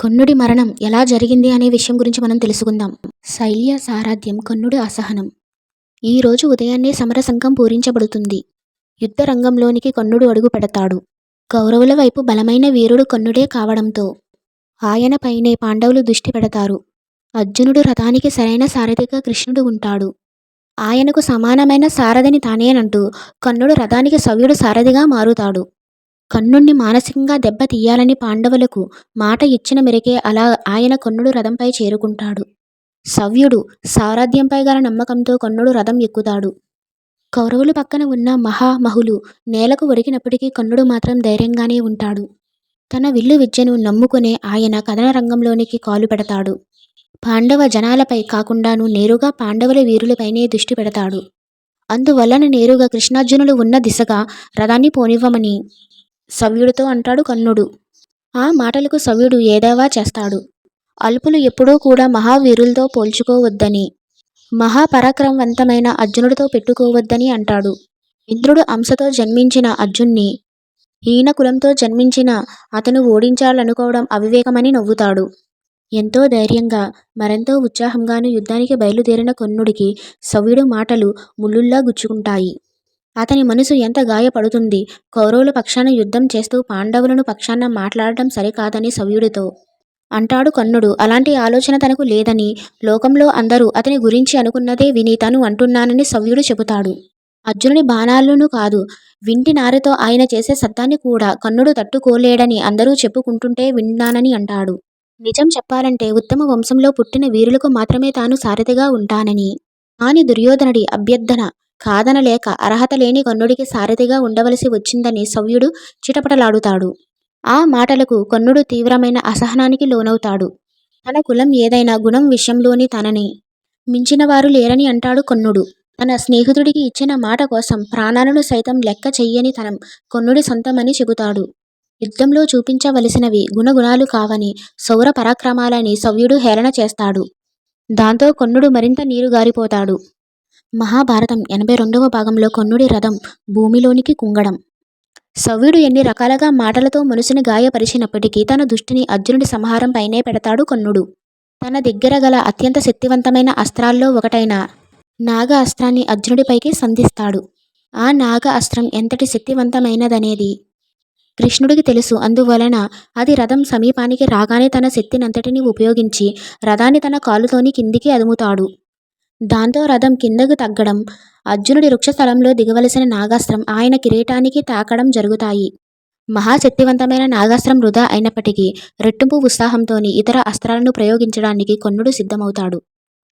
కన్నుడి మరణం ఎలా జరిగింది అనే విషయం గురించి మనం తెలుసుకుందాం. శైల్య సారాధ్యం కన్నుడి అసహనం. ఈ రోజు ఉదయాన్నే సమరసంకం పూరించబడుతుంది. యుద్ధ రంగంలోనికి కన్నుడు అడుగు పెడతాడు. కౌరవుల వైపు బలమైన వీరుడు కన్నుడే కావడంతో ఆయనపైనే పాండవులు దృష్టి పెడతారు. అర్జునుడు రథానికి సరైన సారథిగా కృష్ణుడు ఉంటాడు. ఆయనకు సమానమైన సారథిని తానేనంటూ కన్నుడు రథానికి సవ్యుడు సారథిగా మారుతాడు. కర్ణుణ్ణి మానసికంగా దెబ్బ తీయాలని పాండవులకు మాట ఇచ్చిన మేరకే అలా ఆయన కన్నుడు రథంపై చేరుకుంటాడు. సవ్యుడు సారథ్యంపై గల నమ్మకంతో కన్నుడు రథం ఎక్కుతాడు. కౌరవులు పక్కన ఉన్న మహామహులు నేలకు ఒరిగినప్పటికీ కన్నుడు మాత్రం ధైర్యంగానే ఉంటాడు. తన విల్లు విద్యను నమ్ముకునే ఆయన కథన రంగంలోనికి కాలు పెడతాడు. పాండవ జనాలపై కాకుండాను నేరుగా పాండవుల వీరులపైనే దృష్టి పెడతాడు. అందువలన నేరుగా కృష్ణార్జునులు ఉన్న దిశగా రథాన్ని పోనివ్వమని సవ్యుడితో అంటాడు కన్నుడు ఆ మాటలకు సవ్యుడు ఏదేవా చేస్తాడు. అల్పులు ఎప్పుడూ కూడా మహావీరులతో పోల్చుకోవద్దని మహాపరాక్రమవంతమైన అర్జునుడితో పెట్టుకోవద్దని అంటాడు. ఇంద్రుడు అంశతో జన్మించిన అర్జున్ని హీన కులంతో జన్మించిన అతను ఓడించాలనుకోవడం అవివేకమని నవ్వుతాడు. ఎంతో ధైర్యంగా మరెంతో ఉత్సాహంగాను యుద్ధానికి బయలుదేరిన కన్నుడికి సవ్యుడు మాటలు ముళ్ళుల్లా గుచ్చుకుంటాయి. అతని మనసు ఎంత గాయపడుతుంది? కౌరవుల పక్షాన యుద్ధం చేస్తూ పాండవులను పక్షాన మాట్లాడటం సరికాదని సవ్యుడితో. అంటాడు కన్నుడు అలాంటి ఆలోచన తనకు లేదని. లోకంలో అందరూ అతని గురించి అనుకున్నదే విని తను అంటున్నానని సవ్యుడు చెబుతాడు. అర్జునుడి బాణాలను కాదు వింటి నారతో ఆయన చేసే శబ్దాన్ని కూడా కన్నుడు తట్టుకోలేడని అందరూ చెప్పుకుంటుంటే విన్నానని అంటాడు. నిజం చెప్పాలంటే ఉత్తమ వంశంలో పుట్టిన వీరులకు మాత్రమే తాను సారథిగా ఉంటానని. కాని దుర్యోధనుడి అభ్యర్థన కాదనలేక అర్హత లేని కన్నుడికి సారథిగా ఉండవలసి వచ్చిందని సవ్యుడు చిటపటలాడుతాడు. ఆ మాటలకు కన్నుడు తీవ్రమైన అసహనానికి లోనవుతాడు. తన కులం ఏదైనా గుణం విషయంలోని తనని మించినవారు లేరని అంటాడు కన్నుడు తన స్నేహితుడికి ఇచ్చిన మాట కోసం ప్రాణాలను సైతం లెక్క చెయ్యని తనం కన్నుడి సొంతమని చెబుతాడు. యుద్ధంలో చూపించవలసినవి గుణగుణాలు కావని సౌర పరాక్రమాలని సవ్యుడు హేళన చేస్తాడు. దాంతో కన్నుడు మరింత నీరు గారిపోతాడు. మహాభారతం ఎనభై రెండవ భాగంలో కన్నుడి రథం భూమిలోనికి కుంగడం. సవ్యుడు ఎన్ని రకాలుగా మాటలతో మనసుని గాయపరిచినప్పటికీ తన దృష్టిని అర్జునుడి సంహారం పైనే పెడతాడు కన్నుడు. తన దగ్గర గల అత్యంత శక్తివంతమైన అస్త్రాల్లో ఒకటైన నాగ అస్త్రాన్ని అర్జునుడిపైకి సంధిస్తాడు. ఆ నాగ అస్త్రం ఎంతటి శక్తివంతమైనదనేది కృష్ణుడికి తెలుసు. అందువలన అది రథం సమీపానికి రాగానే తన శక్తినంతటిని ఉపయోగించి రథాన్ని తన కాలుతోని కిందికి అదుముతాడు. దాంతో రథం కిందకు తగ్గడం అర్జునుడి వృక్షస్థలంలో దిగవలసిన నాగాస్త్రం ఆయన కిరీటానికి తాకడం జరుగుతాయి. మహాశక్తివంతమైన నాగాస్త్రం వృధా అయినప్పటికీ రెట్టింపు ఉత్సాహంతోని ఇతర అస్త్రాలను ప్రయోగించడానికి కన్నుడు సిద్ధమవుతాడు.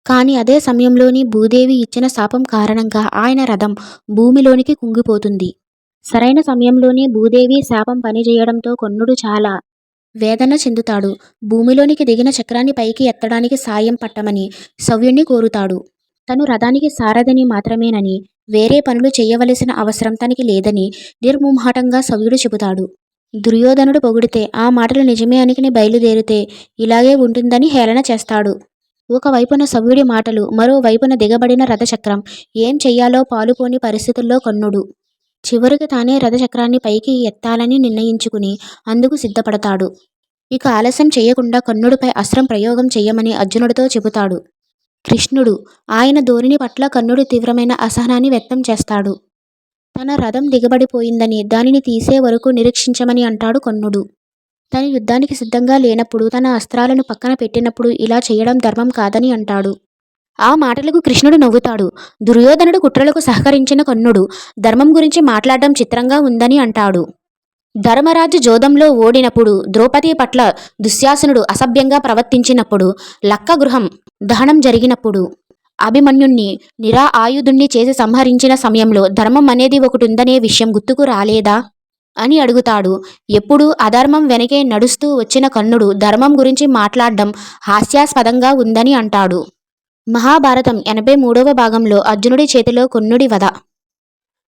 కానీ అదే సమయంలోని భూదేవి ఇచ్చిన శాపం కారణంగా ఆయన రథం భూమిలోనికి కుంగిపోతుంది. సరైన సమయంలోనే భూదేవి శాపం పనిచేయడంతో కన్నుడు చాలా వేదన చెందుతాడు. భూమిలోనికి దిగిన చక్రాన్ని పైకి ఎత్తడానికి సాయం పట్టమని సవ్యుణ్ణి కోరుతాడు. తను రథానికి సారథిని మాత్రమేనని వేరే పనులు చేయవలసిన అవసరం తనకి లేదని నిర్మోహాటంగా సవ్యుడు చెబుతాడు. దుర్యోధనుడు పొగిడితే ఆ మాటలు నిజమే అనికిని బయలుదేరితే ఇలాగే ఉంటుందని హేళన చేస్తాడు. ఒకవైపున సవ్యుడి మాటలు మరోవైపున దిగబడిన రథచక్రం ఏం చెయ్యాలో పాలుపోని పరిస్థితుల్లో కన్నుడు. చివరికి తానే రథచక్రాన్ని పైకి ఎత్తాలని నిర్ణయించుకుని అందుకు సిద్ధపడతాడు. ఇక ఆలస్యం చేయకుండా కన్నుడిపై అస్త్రం ప్రయోగం చెయ్యమని అర్జునుడితో చెబుతాడు. కృష్ణుడు ఆయన ధోరణి పట్ల కన్నుడు తీవ్రమైన అసహనాన్ని వ్యక్తం చేస్తాడు. తన రథం దిగబడిపోయిందని దానిని తీసే వరకు నిరీక్షించమని అంటాడు కన్నుడు తను యుద్ధానికి సిద్ధంగా లేనప్పుడు తన అస్త్రాలను పక్కన పెట్టినప్పుడు ఇలా చేయడం ధర్మం కాదని అంటాడు. ఆ మాటలకు కృష్ణుడు నవ్వుతాడు. దుర్యోధనుడు కుట్రలకు సహకరించిన కన్నుడు ధర్మం గురించి మాట్లాడడం చిత్రంగా ఉందని అంటాడు. ధర్మరాజు జోదంలో ఓడినప్పుడు ద్రౌపది పట్ల దుశ్శాసనుడు అసభ్యంగా ప్రవర్తించినప్పుడు లక్క గృహం దహనం జరిగినప్పుడు అభిమన్యుణ్ణి నిరా ఆయుధుణ్ణి చేసి సంహరించిన సమయంలో ధర్మం అనేది ఒకటి ఉందనే విషయం గుర్తుకు రాలేదా? అని అడుగుతాడు. ఎప్పుడూ అధర్మం వెనకే నడుస్తూ వచ్చిన కన్నుడు ధర్మం గురించి మాట్లాడడం హాస్యాస్పదంగా ఉందని అంటాడు. మహాభారతం ఎనభై మూడవ భాగంలో అర్జునుడి చేతిలో కన్నుడి వధ.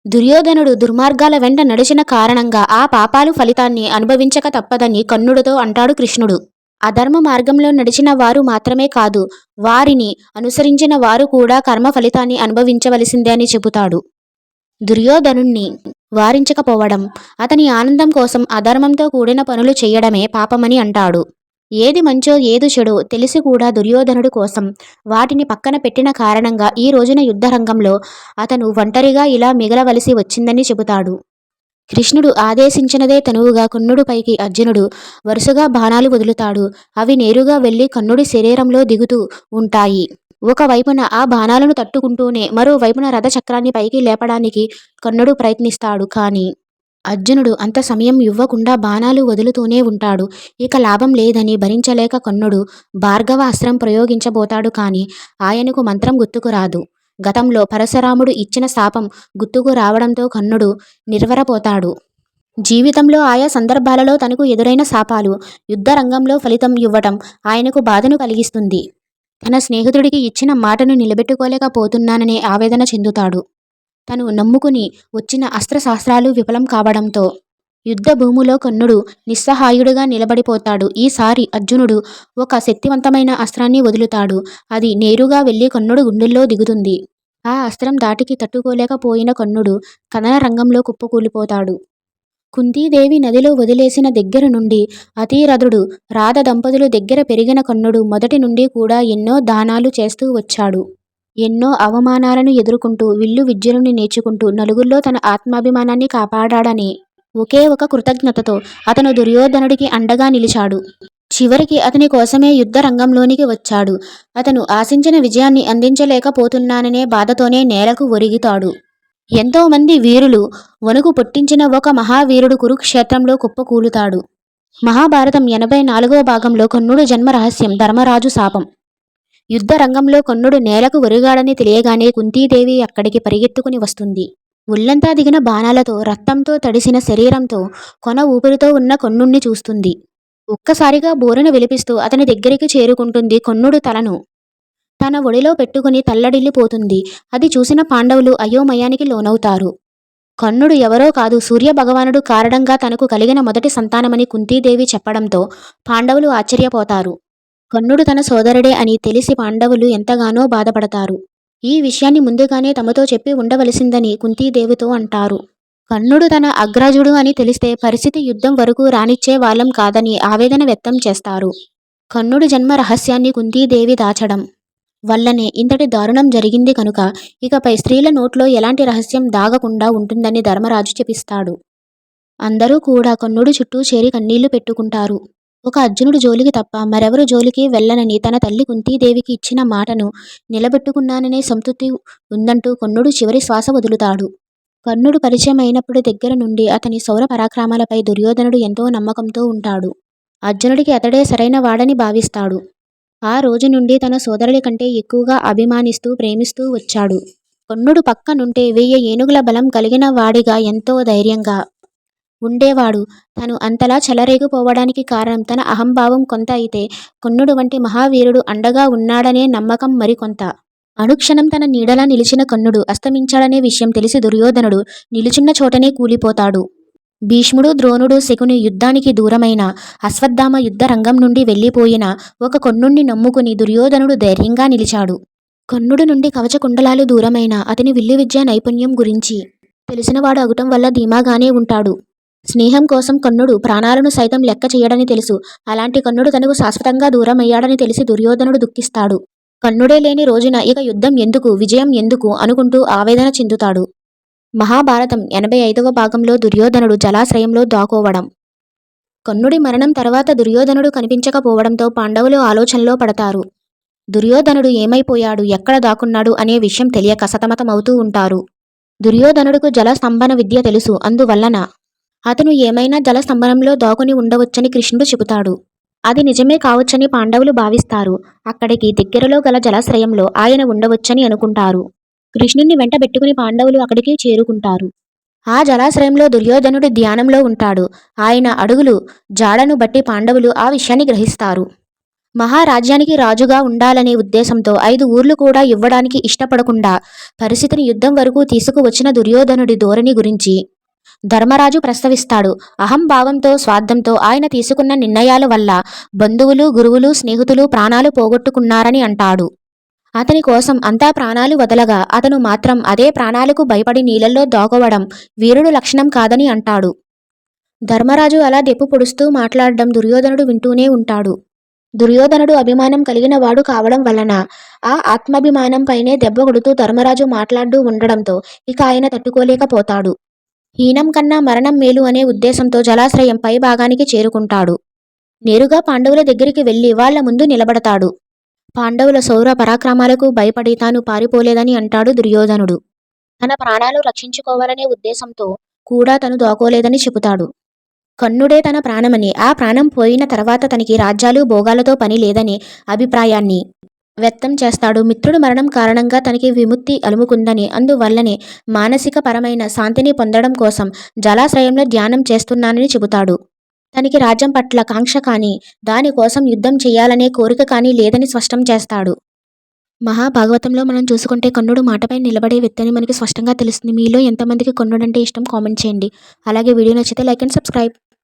దుర్యోధనుడు దుర్మార్గాల వెంట నడిచిన కారణంగా ఆ పాపాలు ఫలితాన్ని అనుభవించక తప్పదని కన్నుడితో అంటాడు కృష్ణుడు. అధర్మ మార్గంలో నడిచిన వారు మాత్రమే కాదు వారిని అనుసరించిన వారు కూడా కర్మ ఫలితాన్ని అనుభవించవలసిందే అని చెబుతాడు. దుర్యోధనుణ్ణి వారించకపోవడం అతని ఆనందం కోసం అధర్మంతో కూడిన పనులు చేయడమే పాపమని అంటాడు. ఏది మంచో ఏది చెడో తెలిసి కూడా దుర్యోధనుడు కోసం. వాటిని పక్కన పెట్టిన కారణంగా ఈ రోజున యుద్ధరంగంలో అతను ఒంటరిగా ఇలా మిగలవలసి వచ్చిందని చెబుతాడు. కృష్ణుడు ఆదేశించినదే తనువుగా కన్నుడిపైకి అర్జునుడు వరుసగా బాణాలు వదులుతాడు. అవి నేరుగా వెళ్ళి కన్నుడి శరీరంలో దిగుతూ ఉంటాయి. ఒకవైపున ఆ బాణాలను తట్టుకుంటూనే మరోవైపున రథచక్రాన్ని పైకి లేపడానికి కన్నుడు ప్రయత్నిస్తాడు కానీ అర్జునుడు అంత సమయం ఇవ్వకుండా బాణాలు వదులుతూనే ఉంటాడు. ఇక లాభం లేదని భరించలేక కన్నుడు భార్గవ అస్త్రం ప్రయోగించబోతాడు కానీ ఆయనకు మంత్రం గుర్తుకు రాదు. గతంలో పరశురాముడు ఇచ్చిన శాపం గుర్తుకు రావడంతో కన్నుడు నిర్వరపోతాడు. జీవితంలో ఆయా సందర్భాలలో తనకు ఎదురైన శాపాలు యుద్ధరంగంలో ఫలితం ఇవ్వటం ఆయనకు బాధను కలిగిస్తుంది. తన స్నేహితుడికి ఇచ్చిన మాటను నిలబెట్టుకోలేకపోతున్నాననే ఆవేదన చెందుతాడు. తను నమ్ముకుని వచ్చిన అస్త్రశాస్త్రాలు విఫలం కావడంతో యుద్ధ భూమిలో కన్నుడు నిస్సహాయుడుగా నిలబడిపోతాడు. ఈసారి అర్జునుడు ఒక శక్తివంతమైన అస్త్రాన్ని వదులుతాడు. అది నేరుగా వెళ్ళి కన్నుడు గుండెల్లో దిగుతుంది. ఆ అస్త్రం దాటికి తట్టుకోలేకపోయిన కన్నుడు కథన రంగంలో కుప్పకూలిపోతాడు. కుంతీదేవి నదిలో వదిలేసిన దగ్గర నుండి అతిరథుడు రాధ దంపతులు దగ్గర పెరిగిన కన్నుడు మొదటి నుండి కూడా ఎన్నో దానాలు చేస్తూ వచ్చాడు. ఎన్నో అవమానాలను ఎదుర్కొంటూ విల్లు విద్యలను నేర్చుకుంటూ నలుగురిలో తన ఆత్మాభిమానాన్ని కాపాడాడని ఒకే ఒక కృతజ్ఞతతో అతను దుర్యోధనుడికి అండగా నిలిచాడు. చివరికి అతని కోసమే యుద్ధ రంగంలోనికి వచ్చాడు. అతను ఆశించిన విజయాన్ని అందించలేకపోతున్నాననే బాధతోనే నేలకు ఒరిగితాడు. ఎంతోమంది వీరులు వణుకు పుట్టించిన ఒక మహావీరుడు కురుక్షేత్రంలో కుప్పకూలుతాడు. మహాభారతం ఎనభై నాలుగవ భాగంలో కన్నుడు జన్మ రహస్యం ధర్మరాజు శాపం. యుద్ధ రంగంలో కన్నుడు నేలకు ఒరిగాడని తెలియగానే కుంతీదేవి అక్కడికి పరిగెత్తుకుని వస్తుంది. ఒళ్ళంతా దిగిన బాణాలతో రక్తంతో తడిసిన శరీరంతో కొన ఊపిరితో ఉన్న కొన్నుణ్ణి చూస్తుంది. ఒక్కసారిగా బోరున విలిపిస్తూ అతని దగ్గరికి చేరుకుంటుంది కొన్నుడు తలను. తన ఒడిలో పెట్టుకుని తల్లడిల్లిపోతుంది. అది చూసిన పాండవులు అయోమయానికి లోనవుతారు. కన్నుడు ఎవరో కాదు సూర్య భగవానుడు కారణంగా తనకు కలిగిన మొదటి సంతానమని కుంతీదేవి చెప్పడంతో పాండవులు ఆశ్చర్యపోతారు. కన్నుడు తన సోదరుడే అని తెలిసి పాండవులు ఎంతగానో బాధపడతారు. ఈ విషయాన్ని ముందుగానే తమతో చెప్పి ఉండవలసిందని కుంతీదేవితో అంటారు. కన్నుడు తన అగ్రజుడు అని తెలిస్తే పరిస్థితి యుద్ధం వరకు రానిచ్చే వాళ్ళం కాదని ఆవేదన వ్యక్తం చేస్తారు. కర్ణుడు జన్మ రహస్యాన్ని కుంతీదేవి దాచడం వల్లనే ఇంతటి దారుణం జరిగింది కనుక ఇకపై స్త్రీల నోట్లో ఎలాంటి రహస్యం దాగకుండా ఉంటుందని ధర్మరాజు చెప్పిస్తాడు. అందరూ కూడా కన్నుడు చుట్టూ చేరి కన్నీళ్ళు పెట్టుకుంటారు. ఒక అర్జునుడు జోలికి తప్ప మరెవరు జోలికి వెళ్ళనని తన తల్లి కుంతీదేవికి ఇచ్చిన మాటను నిలబెట్టుకున్నాననే సంతృప్తి ఉందంటూ కన్నుడు చివరి శ్వాస వదులుతాడు. కర్ణుడు పరిచయం అయినప్పుడు దగ్గర నుండి అతని సౌర పరాక్రమాలపై దుర్యోధనుడు ఎంతో నమ్మకంతో ఉంటాడు. అర్జునుడికి అతడే సరైన వాడని భావిస్తాడు. ఆ రోజు నుండి తన సోదరుడి కంటే ఎక్కువగా అభిమానిస్తూ ప్రేమిస్తూ వచ్చాడు. కర్ణుడు పక్కనుంటే వెయ్యి ఏనుగుల బలం కలిగిన వాడిగా ఎంతో ధైర్యంగా ఉండేవాడు. తను అంతలా చెలరేగిపోవడానికి కారణం తన అహంభావం కొంత అయితే కన్నుడు వంటి మహావీరుడు అండగా ఉన్నాడనే నమ్మకం మరికొంత అనుక్షణం తన నీడలా నిలిచిన కన్నుడు అస్తమించాడనే విషయం తెలిసి దుర్యోధనుడు నిలుచున్న చోటనే కూలిపోతాడు. భీష్ముడు ద్రోణుడు శకుని యుద్ధానికి దూరమైన అశ్వత్థామ యుద్ధ రంగం నుండి వెళ్ళిపోయిన ఒక కొన్నుణ్ణి నమ్ముకుని దుర్యోధనుడు ధైర్యంగా నిలిచాడు. కన్నుడు నుండి కవచకుండలాలు దూరమైన అతని విల్లు విద్యా నైపుణ్యం గురించి తెలిసినవాడు అగుటం వల్ల ధీమాగానే ఉంటాడు. స్నేహం కోసం కన్నుడు ప్రాణాలను సైతం లెక్క చేయడని తెలుసు. అలాంటి కన్నుడు తనకు శాశ్వతంగా దూరమయ్యాడని తెలిసి దుర్యోధనుడు దుఃఖిస్తాడు. కన్నుడే లేని రోజున ఇక యుద్ధం ఎందుకు విజయం ఎందుకు అనుకుంటూ ఆవేదన చెందుతాడు. మహాభారతం ఎనభై ఐదవ భాగంలో దుర్యోధనుడు జలాశ్రయంలో దాకోవడం. కన్నుడి మరణం తర్వాత దుర్యోధనుడు కనిపించకపోవడంతో పాండవులు ఆలోచనలో పడతారు. దుర్యోధనుడు ఏమైపోయాడు ఎక్కడ దాకున్నాడు అనే విషయం తెలియక సతమతమవుతూ ఉంటారు. దుర్యోధనుడుకు జల స్తంభన విద్య తెలుసు అందువల్లన? అతను ఏమైనా జల సంబరంలో దాగుని ఉండవచ్చని కృష్ణుడు చెబుతాడు. అది నిజమే కావచ్చని పాండవులు భావిస్తారు. అక్కడికి దగ్గరలో గల జలాశ్రయంలో ఆయన ఉండవచ్చని అనుకుంటారు. కృష్ణుణ్ణి వెంటబెట్టుకుని పాండవులు అక్కడికి చేరుకుంటారు. ఆ జలాశ్రయంలో దుర్యోధనుడు ధ్యానంలో ఉంటాడు. ఆయన అడుగులు జాడను బట్టి పాండవులు ఆ విషయాన్ని గ్రహిస్తారు. మహారాజ్యానికి రాజుగా ఉండాలనే ఉద్దేశంతో ఐదు ఊర్లు కూడా ఇవ్వడానికి ఇష్టపడకుండా పరిస్థితిని యుద్ధం వరకు తీసుకువచ్చిన దుర్యోధనుడి ధోరణి గురించి ధర్మరాజు ప్రస్తవిస్తాడు అహంభావంతో స్వార్థంతో ఆయన తీసుకున్న నిర్ణయాల వల్ల బంధువులు గురువులు స్నేహితులు ప్రాణాలు పోగొట్టుకున్నారని అంటాడు. అతని కోసం అంతా ప్రాణాలు వదలగా అతను మాత్రం అదే ప్రాణాలకు భయపడి నీళ్ళల్లో దాకోవడం వీరుడు లక్షణం కాదని అంటాడు. ధర్మరాజు అలా దెప్పు పొడుస్తూ మాట్లాడడం దుర్యోధనుడు వింటూనే ఉంటాడు. దుర్యోధనుడు అభిమానం కలిగిన వాడు కావడం వలన ఆ ఆత్మాభిమానంపైనే దెబ్బ కొడుతూ ధర్మరాజు మాట్లాడుతూ ఉండడంతో ఇక ఆయన తట్టుకోలేకపోతాడు. హీనం కన్నా మరణం మేలు అనే ఉద్దేశంతో జలాశ్రయం పై భాగానికి చేరుకుంటాడు. నేరుగా పాండవుల దగ్గరికి వెళ్ళి వాళ్ళ ముందు నిలబడతాడు. పాండవుల సౌర పరాక్రమాలకు భయపడి తాను పారిపోలేదని అంటాడు దుర్యోధనుడు. తన ప్రాణాలు రక్షించుకోవాలనే ఉద్దేశంతో కూడా తను దాకోలేదని చెబుతాడు. కన్నుడే తన ప్రాణమని ఆ ప్రాణం పోయిన తర్వాత తనకి రాజ్యాలు భోగాలతో పని లేదనే అభిప్రాయాన్ని వ్యక్తం చేస్తాడు. మిత్రుడు మరణం కారణంగా తనకి విముక్తి అలుముకుందని అందువల్లనే మానసిక పరమైన శాంతిని పొందడం కోసం జలాశ్రయంలో ధ్యానం చేస్తున్నానని చెబుతాడు. తనకి రాజ్యం పట్ల కాంక్ష కానీ దానికోసం యుద్ధం చేయాలనే కోరిక కానీ లేదని స్పష్టం చేస్తాడు. మహాభాగవతంలో మనం చూసుకుంటే కన్నుడు మాటపై నిలబడే వ్యక్తి అని మనకి స్పష్టంగా తెలుస్తుంది. మీలో ఎంతమందికి కన్నుడంటే ఇష్టం కామెంట్ చేయండి. అలాగే వీడియో నచ్చితే లైక్ అండ్ సబ్స్క్రైబ్.